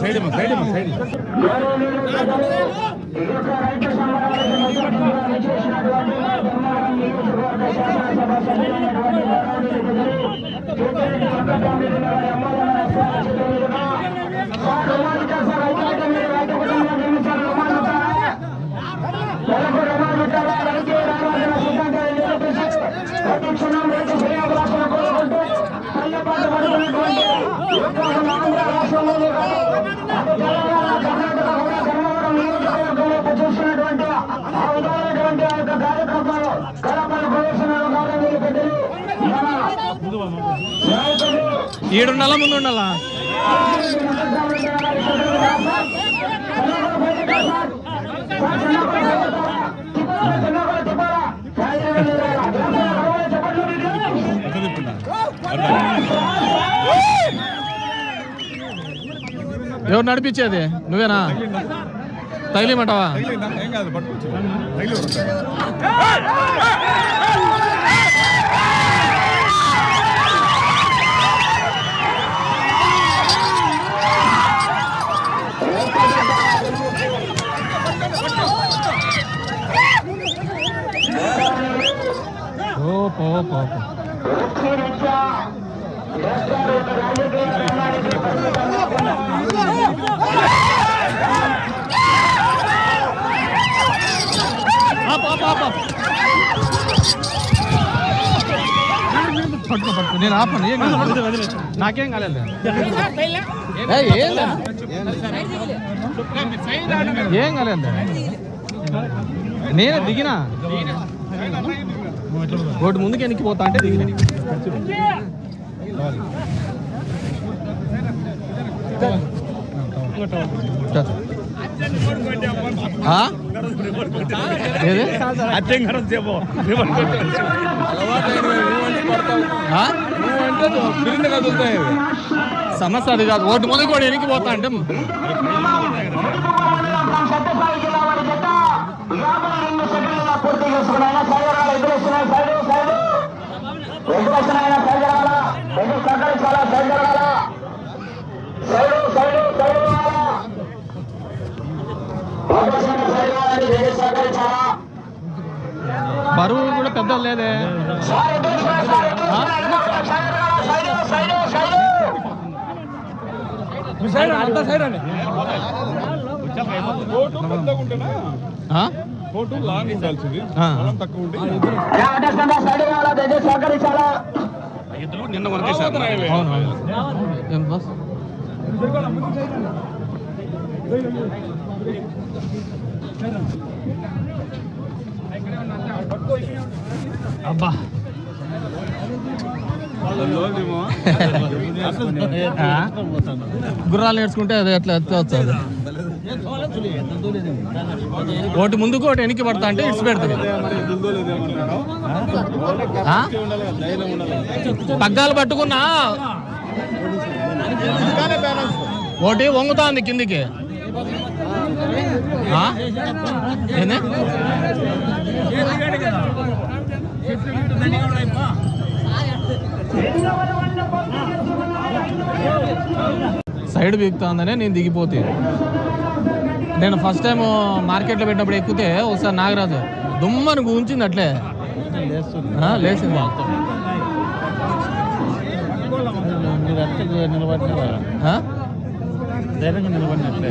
Side side side ఈడుండాలా ముందు ఉండాలా? ఎవరు నడిపించేది? నువ్వేనా? తగిలిమంటావా? ఓపో ఓపో ఓపో తగిలి పట్టుకో పట్టుకో. నేను ఆపను ఏం కాదు. నాకేం కాలేదు. ఏం కాలేదు. నేనే దిగినా. రోడ్డు ముందుకు వెనక్కి అంటే దిగిన. సమస్య అది కాదు. ఓటు ముందు కూడా ఎనికిపోతా అంటే పూర్తి అంటే బరువు కూడా పెద్ద లేదే? కోటు లాంగ్ ఉండాల్సింది అవును అవును. అబ్బా. గుర్రాలు నేర్చుకుంటే అది ఎట్లా ఎట్లా ఒకటి ముందుకు ఒకటి వెనక్కి పడతా అంటే ఇట్స్ పెడుతుంది పగ్గాలు పట్టుకున్నా? ఒకటి వంగుతాంది కిందికి. ఏంది? సైడ్ బిగుతుందనే నేను దిగిపోతే. నేను ఫస్ట్ టైం మార్కెట్లో పెట్టినప్పుడు ఎక్కితే ఒకసారి నాగరాజు దుమ్మని ఉంచింది అట్లే. లేచింది? ధైర్యంగా నిలబడినట్లే.